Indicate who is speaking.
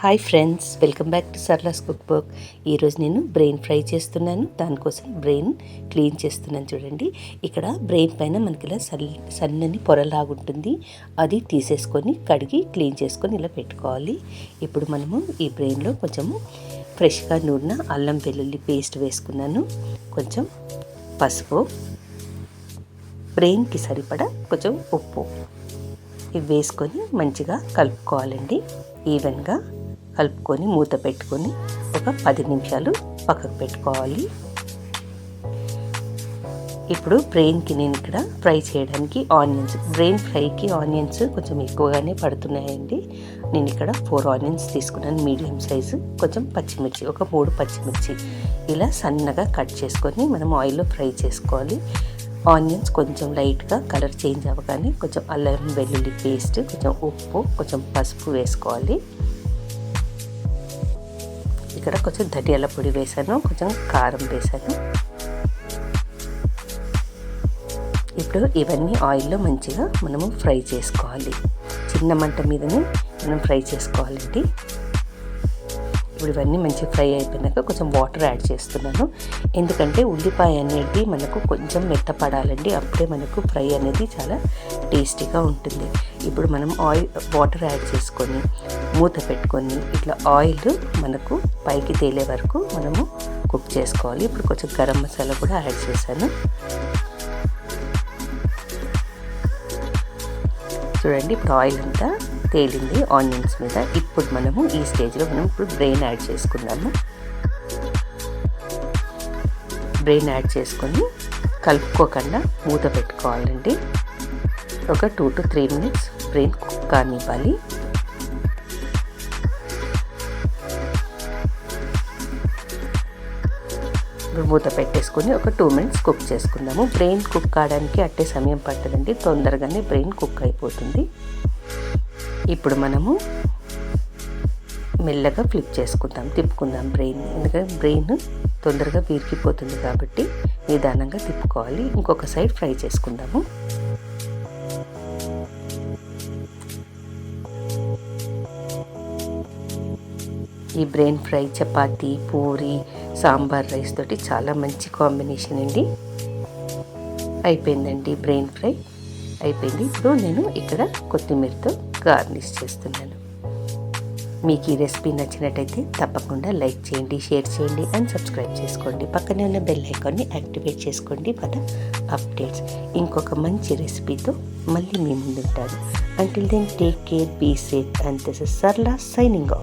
Speaker 1: Hi friends welcome back to Sarla's cook book ఈరోజు నేను brain fry చేస్తున్నాను. దానికోసం బ్రెయిన్ క్లీన్ చేస్తున్నాను చూడండి. ఇక్కడ బ్రెయిన్ పైన మనకి ఇలా సల్ సన్నని పొరలాగుంటుంది అది తీసేసుకొని కడిగి క్లీన్ చేసుకొని ఇలా పెట్టుకోవాలి. ఇప్పుడు మనము ఈ బ్రెయిన్లో కొంచెము ఫ్రెష్గా నూనె అల్లం వెల్లుల్లి పేస్ట్ వేసుకున్నాను. కొంచెం పసుపు బ్రెయిన్కి సరిపడా కొంచెం ఉప్పు. ఇవి వేసుకొని మంచిగా కలుపుకోవాలండి. ఈవెన్గా కలుపుకొని మూత పెట్టుకొని ఒక పది నిమిషాలు పక్కకు పెట్టుకోవాలి. ఇప్పుడు బ్రెయిన్కి నేను ఇక్కడ ఫ్రై చేయడానికి ఆనియన్స్ బ్రెయిన్ ఫ్రైకి ఆనియన్స్ కొంచెం ఎక్కువగానే పడుతున్నాయండి. నేను ఇక్కడ ఫోర్ ఆనియన్స్ తీసుకున్నాను మీడియం సైజు కొంచెం పచ్చిమిర్చి ఒక మూడు పచ్చిమిర్చి. ఇలా సన్నగా కట్ చేసుకొని మనం ఆయిల్లో ఫ్రై చేసుకోవాలి. ఆనియన్స్ కొంచెం లైట్గా కలర్ చేంజ్ అవ్వగానే కొంచెం అల్లం వెల్లుల్లి పేస్ట్ కొంచెం ఉప్పు కొంచెం పసుపు వేసుకోవాలి. ఇక్కడ కొంచెం ధనియాల పొడి వేసాను కొంచెం కారం వేసాను. ఇప్పుడు ఇవన్నీ ఆయిల్లో మంచిగా మనము ఫ్రై చేసుకోవాలి. చిన్న మంట మీదనే మనం ఫ్రై చేసుకోవాలండి. ఇప్పుడు ఇవన్నీ మంచిగా ఫ్రై అయిపోయినాక కొంచెం వాటర్ యాడ్ చేస్తున్నాను. ఎందుకంటే ఉల్లిపాయ అనేది మనకు కొంచెం మెత్తపడాలండి. అప్పుడే మనకు ఫ్రై అనేది చాలా టేస్టీగా ఉంటుంది. ఇప్పుడు మనం ఆయిల్ వాటర్ యాడ్ చేసుకొని మూత పెట్టుకొని ఇట్లా ఆయిల్ మనకు పైకి తేలే వరకు మనము కుక్ చేసుకోవాలి. ఇప్పుడు కొంచెం గరం మసాలా కూడా యాడ్ చేశాను. చూడండి ఇప్పుడు ఆయిల్ అంతా తేలింది ఆనియన్స్ మీద. ఇప్పుడు మనము ఈ స్టేజ్లో మనం ఇప్పుడు బ్రెయిన్ యాడ్ చేసుకుందాము. బ్రెయిన్ యాడ్ చేసుకొని కలుపుకోకుండా మూత పెట్టుకోవాలండి. ఒక two to three minutes brain cook కానివ్వాలి. మూత పెట్టేసుకొని ఒక టూ మినిట్స్ కుక్ చేసుకుందాము. బ్రెయిన్ కుక్ కావడానికి అట్టే సమయం పట్టదండి. తొందరగానే బ్రెయిన్ కుక్ అయిపోతుంది. ఇప్పుడు మనము మెల్లగా ఫ్లిప్ చేసుకుందాం. తిప్పుకుందాం బ్రెయిన్ ఎందుకంటే బ్రెయిన్ తొందరగా వీరికిపోతుంది కాబట్టి నిదానంగా తిప్పుకోవాలి. ఇంకొక సైడ్ ఫ్రై చేసుకుందాము. ఈ brain fry chapati puri sambar rice తోటి చాలా మంచి కాంబినేషన్ అండి. అయిపోయిందండి బ్రెయిన్ ఫ్రై. అయిపోయింది. ఇప్పుడు నేను ఇక్కడ కొత్తిమీరతో గార్నిష్ చేస్తున్నాను. మీకు ఈ రెసిపీ నచ్చినట్టయితే తప్పకుండా లైక్ చేయండి షేర్ చేయండి అండ్ సబ్స్క్రైబ్ చేసుకోండి. పక్కనే ఉన్న బెల్ ఐకాన్ని యాక్టివేట్ చేసుకోండి ఫర్ అప్డేట్స్. ఇంకొక మంచి రెసిపీతో మళ్ళీ మీ ముందుంటారు until then take care be safe and this is Sarla signing off